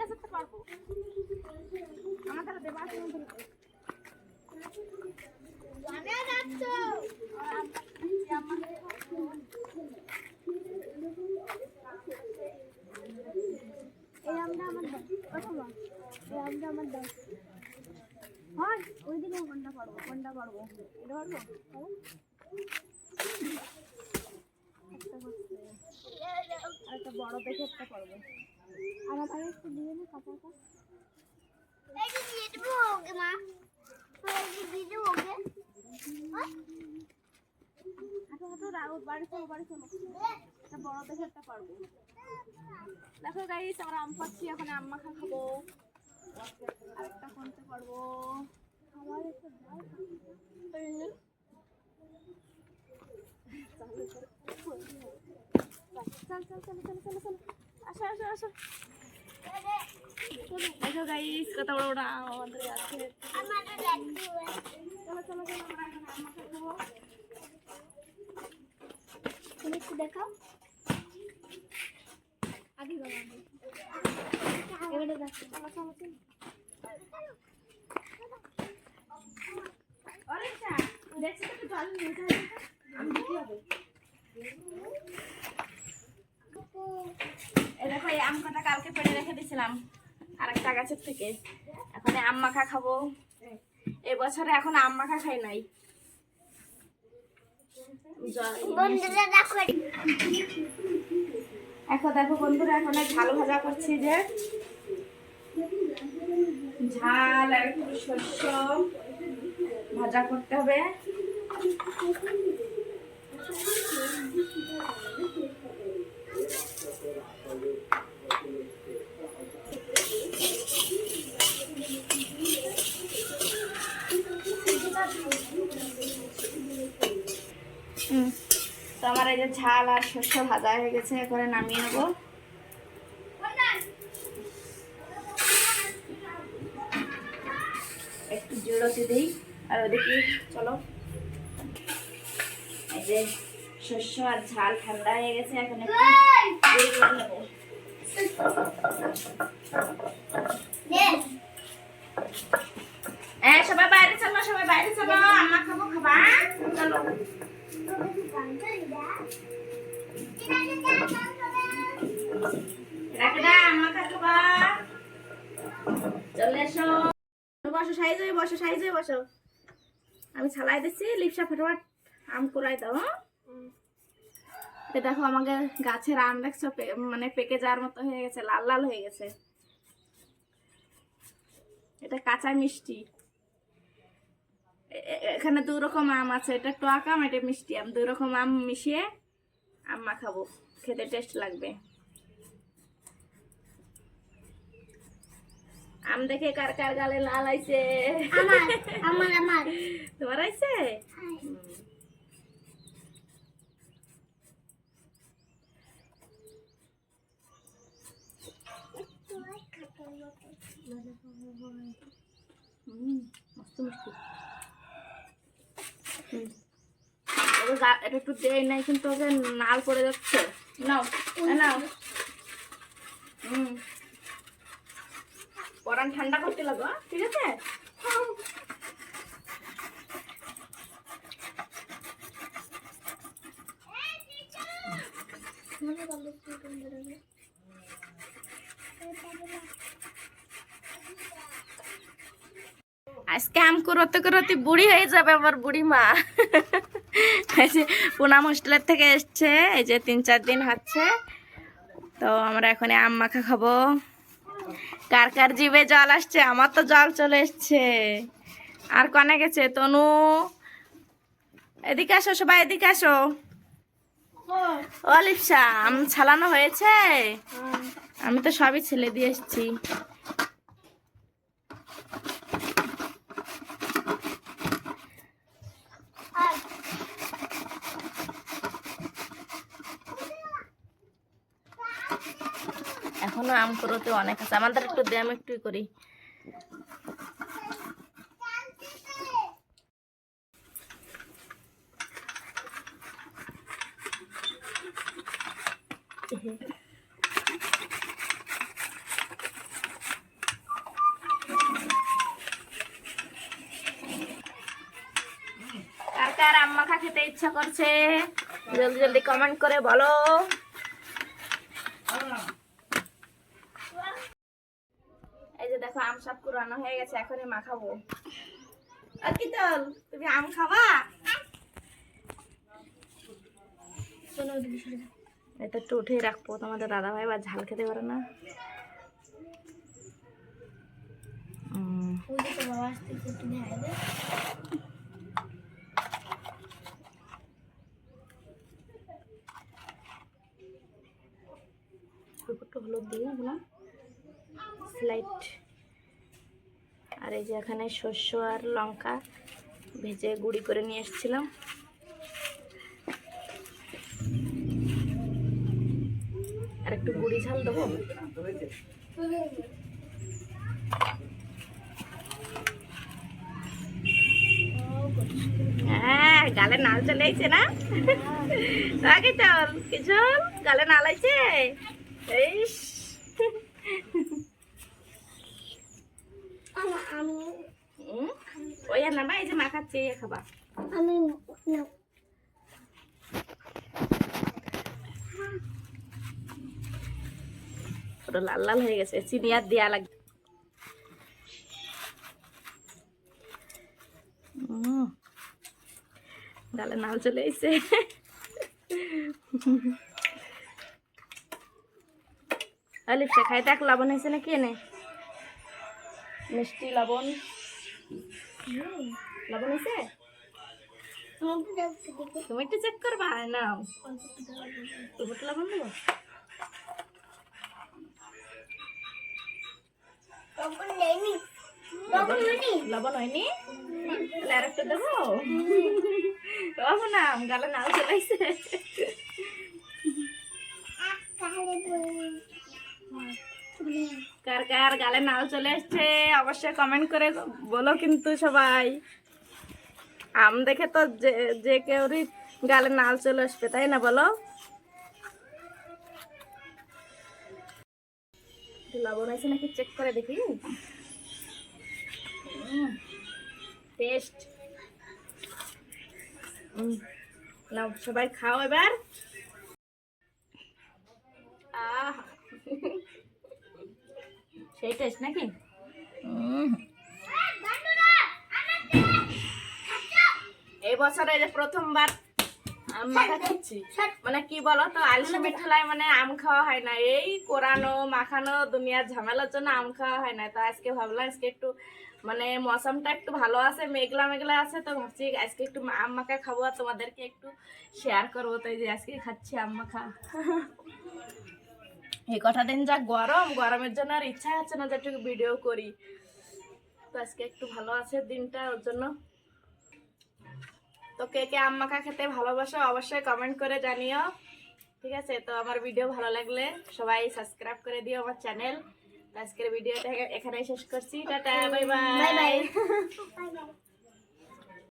পারব আমার দ্বারা। এই আমটা আমার কথা এই আমটা আমার দাও হয় ওই দিকে কোনটা পারব কোনটা পারব এটা পারব পারব? একটা হচ্ছে আর একটা বড় দেখে একটা পারব আমার ভাই একটু দিয়ে না কাঁচাটা হাঁটো হাঁটো রাও বাড়ি চলো বাড়ি চলো। একটা বড় দেখে একটা পারব। দেখো গাইস আমরা আম পাচ্ছি এখন আম মাখা খাব। আরেকটা কোনটা পারব। আমার একটা। চল চল চল চল চল চল। আসো আসো আসো দেখো গাইস কত বড় বড় আম আমাদের আছে চলো চলো চলো আমরা এখন আগে বাবা দেখছি তো জল নিয়ে যাও আমি দিতে হবে এই দেখো এই আম কটা কালকে পেড়ে রেখে দিয়েছিলাম আরেকটা গাছের থেকে। এখন আম মাখা খাব। এই বছরে এখন আম মাখা খাই নাই। এখন দেখো বন্ধুরা এখন ঝাল ভাজা করছি যে। ঝাল আর একটু শস্য ভাজা করতে হবে। ঝাল আর শস্য ভাজা হয়ে গেছে এরপরে নামিয়ে নেব। একটু জোড়তে দিই আর ওদিকে চলো। এই যে শস্য আর ঝাল ঠান্ডা হয়ে গেছে এখন একটু বসো বসো আমি ছালাই দিচ্ছি লিপসা ফটোফট আম কুড়াই দাও হ্যাঁ? দেখো আমাকে গাছের আম দেখছ মানে পেকে যাওয়ার মতো হয়ে গেছে, লাল লাল হয়ে গেছে। এটা কাঁচা মিষ্টি। এখানে দু রকম আম আছে, এটা টক আম, এটা মিষ্টি আম। দু রকম আম মিশিয়ে আম মাখাবো, খেতে টেস্ট লাগবে। আম দেখে কার কার গালে লাল আইছে? আমার আমার তোমার আইছে? একটু দেয় নাই কিন্তু ওকে নাল পড়ে যাচ্ছে। নাও নাও। হুম। পরান ঠান্ডা করতে লাগো? ঠিক আছে? আজকে আম করতে করতে বুড়ি হয়ে যাবে আমার বুড়ি মা পুনাম হোস্টেলের থেকে এসছে, এই যে তিন চার দিন হচ্ছে। তো আমরা এখন আম মাখা খাব। কার কার জিভে জল আসছে? আমার তো জল চলে এসছে। আর কনে গেছে? তনু? এদিকে আসো সবাই এদিকে আসো। ও লিপসা আম ছালানো হয়েছে? আমি তো সবই ছেলে দিয়ে এসছি। এখনও আম করতে অনেক আছে। আমাদের একটু দাম একটু করি। কার আম্মা খেতে ইচ্ছা করছে, জলদি জলদি কমেন্ট করে বলো। আম সব পুরানো হয়ে গেছে এখনই মাখাবো। আর কি চল তুমি আম খাবা? এটা একটু উঠেই রাখব তোমাদের দাদা ভাই বা ঝাল খেতে পারে না। হলুদ দিয়ে দিলাম। স্লাইট আর এই যে এখানে শস্য আর লঙ্কা ভেজে গুঁড়ি করে নিয়ে এসেছিলাম। আর একটু গুঁড়ি ঝাল দেবো? হ্যাঁ গালে নাল চলে আইছে না? আগে চল কিছু গালে নাল আমি হুম, ওই আর না এই যে মাখাচ্ছে এই খাবা। আমি লাল লাল হয়ে গেছে চিনি আর দেওয়া লাগবে। গালে নাল চলে এসে আলিফটা খাই দেখ লবণ হয়েছে নাকি এনে? মিষ্টি লবণ। লবণ হয়েছে তুমি একটু চেক করবা? নাও। তুমি একটু লবণ দেবো? লবণ হয়নি? তাহলে আর একটা দেবো বাবু না, গালে নাল চলে আসছে। কার কার গালে নাল চলে এসছে, অবশ্যই কমেন্ট করে বলো কিন্তু সবাই। আম দেখে তো যে যে কেউরই গালে নাল চলে আসবে, তাই না বলো? লবণ আছে নাকি চেক করে দেখি। টেস্ট নাও, সবাই খাও এবার। আহ। সেই টেস্ট নাকি? এই বছরে যে প্রথমবার আম মাখা খাচ্ছি মানে কি বলো তো আলসি ঠেলায় মানে আম খাওয়া হয় না। এই কোরানো মাখানো দুনিয়ার ঝামেলার জন্য আম খাওয়া হয় না। তো আজকে ভাবলাম আজকে একটু মানে মৌসমটা একটু ভালো আছে মেঘলা মেঘলা আছে তো ভাবছি আজকে একটু আম মাখা খাব আর তোমাদেরকে একটু শেয়ার করব। তো এই যে আজকে খাচ্ছি আম মাখা। এই কটা দিন যা গরম গরমের জন্য আর ইচ্ছা হচ্ছে না যে একটু ভিডিও করি। তো আজকে একটু ভালো আছে দিনটা ওর জন্য। তো কে কে আম মাখা খেতে ভালোবাসো অবশ্যই কমেন্ট করে জানিও। ঠিক আছে? তো আমার ভিডিও ভালো লাগলে সবাই সাবস্ক্রাইব করে দিও আমার চ্যানেল আজকের ভিডিওটা এখানেই শেষ করছি। Tata bye bye bye bye